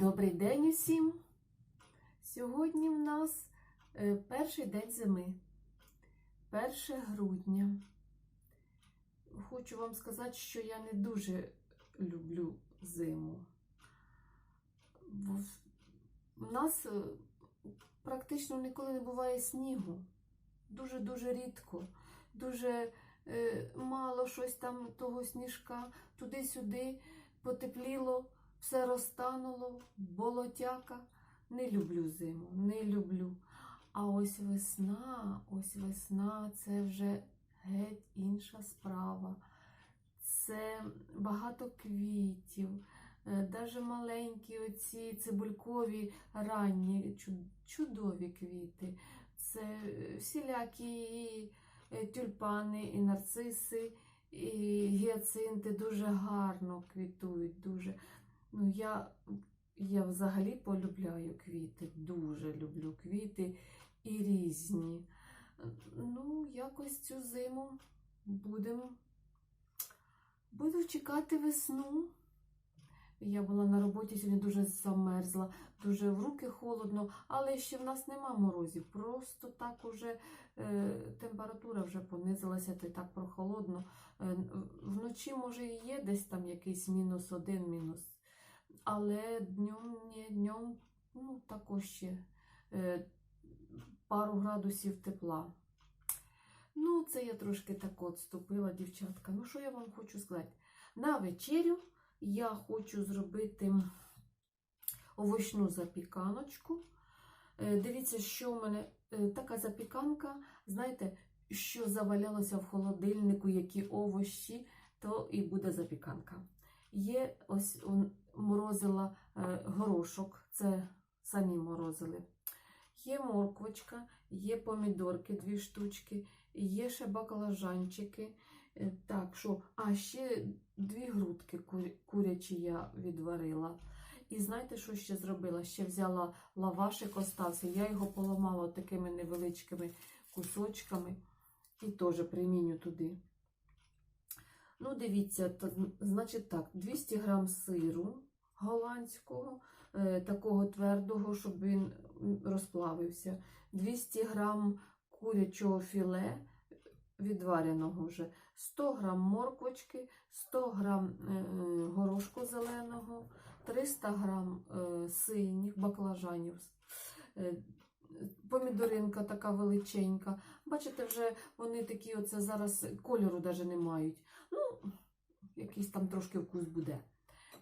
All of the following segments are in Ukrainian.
Добрий день усім! Сьогодні в нас е, перший день зими, 1 грудня. Хочу вам сказати, що я не дуже люблю зиму. В нас е, практично ніколи не буває снігу. Дуже-дуже рідко. Дуже е, мало щось там того сніжка, туди-сюди потепліло все розтануло, болотяка. Не люблю зиму, не люблю. А ось весна, ось весна це вже геть інша справа. Це багато квітів, навіть маленькі оці цибулькові ранні, чудові квіти. Це е, всілякі е, тюльпани, і нарциси, і гіацинти дуже гарно квітують. дуже. Ну, я, я взагалі полюбляю квіти, дуже люблю квіти і різні. Ну, якось цю зиму будемо буду чекати весну. Я була на роботі сьогодні дуже замерзла, дуже в руки холодно, але ще в нас нема морозів. Просто так уже е, температура вже понизилася, то й так прохолодно. Е, вночі, може, і є десь там якийсь мінус один, мінус але днем, днем ну, також ще е, пару градусів тепла. Ну, це я трошки так от ступила, дівчатка. Ну, що я вам хочу сказати? На вечерю я хочу зробити овочну запіканочку. Е, Дивіться, що в мене е, така запіканка, знаєте, що завалялося в холодильнику, які овощі, то і буде запіканка. Є ось морозила е, горошок, це самі морозили. Є морквочка, є помідорки, дві штучки, є ще баклажанчики. Е, Так, що, а ще дві грудки курячі я відварила. І знаєте, що ще зробила? Ще взяла лавашик остався, я його поламала такими невеличкими кусочками і теж приміню туди. Ну, дивіться, то, значить так, 200 грам сиру голландського, е, такого твердого, щоб він розплавився, 200 грам курячого філе, відвареного вже, 100 грам морквочки, 100 грам е, е, горошку зеленого, 300 грам е, синіх баклажанів, е, помідоринка така величенька. Бачите, вже вони такі, оце зараз кольору навіть не мають. Ну, якийсь там трошки вкус буде.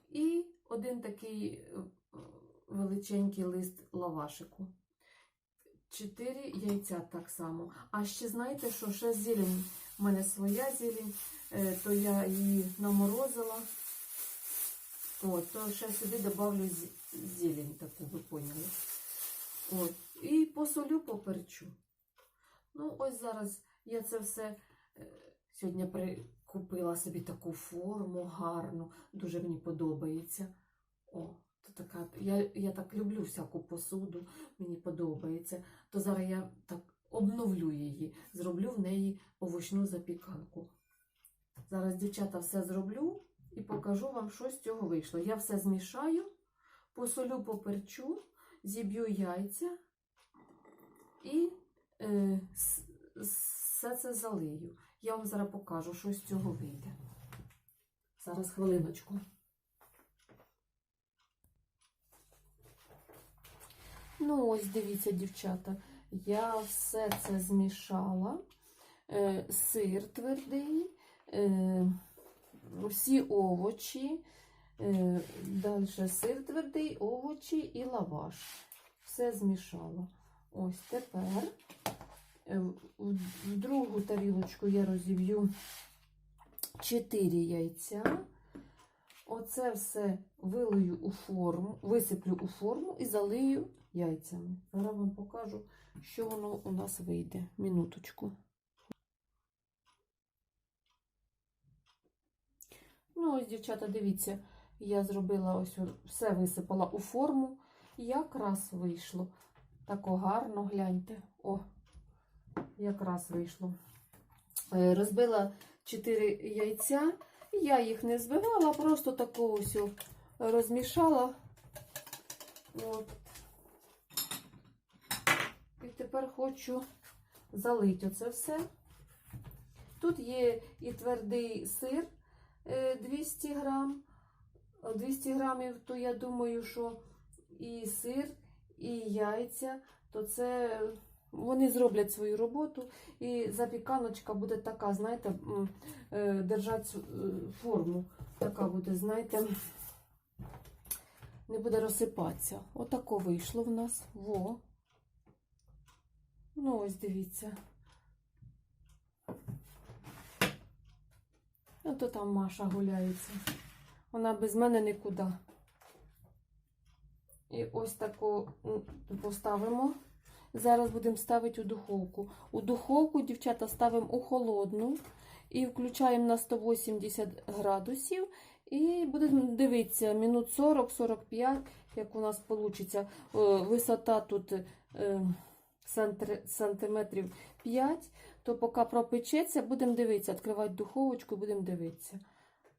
І один такий е, величенький лист лавашику. Чотири яйця так само. А ще знаєте, що ще зелень. У мене своя зелень, е, то я її наморозила. От, то ще сюди додавлю зелень таку, ви поняли. От. І посолю, поперчу. Ну, ось зараз я це все е, сьогодні прикупила собі таку форму гарну, дуже мені подобається. О, то така, я, я так люблю всяку посуду, мені подобається. То зараз я так обновлю її, зроблю в неї овочну запіканку. Зараз, дівчата, все зроблю і покажу вам, що з цього вийшло. Я все змішаю, посолю, поперчу, зіб'ю яйця і е, все це залию. Я вам зараз покажу, що з цього вийде. Зараз хвилиночку. Ну, ось дивіться, дівчата, я все це змішала. Е, сир твердий, е, всі овочі, е, далі сир твердий, овочі і лаваш. Все змішала. Ось тепер е, в другу тарілочку я розіб'ю 4 яйця. Оце все вилию у форму, висиплю у форму і залию яйцями. Зараз вам покажу, що воно у нас вийде. Минуточку. Ну, ось, дівчата, дивіться, я зробила ось все висипала у форму. Якраз вийшло. Тако гарно, гляньте. О, якраз вийшло. Е, Розбила 4 яйця. Я їх не збивала, просто таку ось розмішала От. І тепер хочу залити оце все. Тут є і твердий сир е, 200 грам. Е, 200 грамів, то я думаю, що і сир, і яйця, то це вони зроблять свою роботу. І запіканочка буде така, знаєте, е, держать е, форму. Така буде, знаєте, не буде розсипатися. Отако вийшло в нас. Во. Ну, ось дивіться. Ото там Маша гуляється. Вона без мене нікуди. І ось таку поставимо. Зараз будемо ставити у духовку. У духовку, дівчата, ставимо у холодну і включаємо на 180 градусів. І будемо дивитися минут 40-45, як у нас вийде. Висота тут е, сантиметрів 5, то поки пропечеться, будемо дивитися, відкривати духовочку будемо дивитися.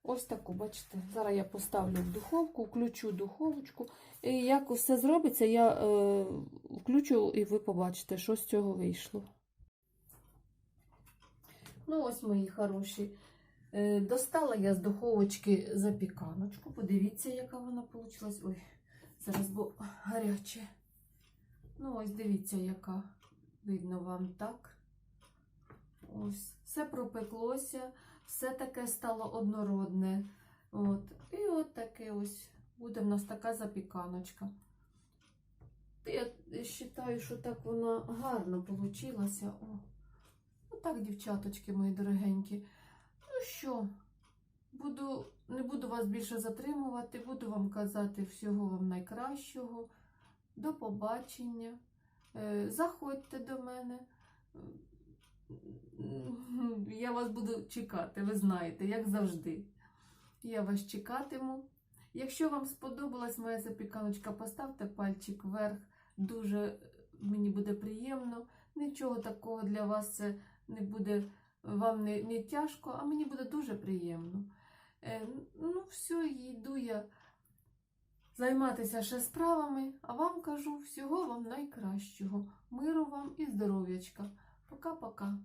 Ось таку, бачите, зараз я поставлю в духовку, включу духовочку. І як все зробиться, я е, включу і ви побачите, що з цього вийшло. Ну, ось мої хороші. Е, достала я з духовочки запіканочку. Подивіться, яка вона вийшла. Ой, зараз бо гаряче. Ну, ось дивіться, яка. Видно вам так. Ось, все пропеклося, все таке стало однородне. От. І от таке ось буде в нас така запіканочка. Я вважаю, що так вона гарно вийшла. Отак, дівчаточки мої дорогенькі. Ну що, буду, не буду вас більше затримувати, буду вам казати всього вам найкращого. До побачення. Е, Заходьте до мене. Я вас буду чекати, ви знаєте, як завжди. Я вас чекатиму. Якщо вам сподобалась моя запіканочка, поставте пальчик вверх. Дуже мені буде приємно. Нічого такого для вас це не буде вам не, не тяжко, а мені буде дуже приємно. Е, ну, все, йду я займатися ще справами, а вам кажу всього вам найкращого. Миру вам і здоров'ячка. Пока-пока.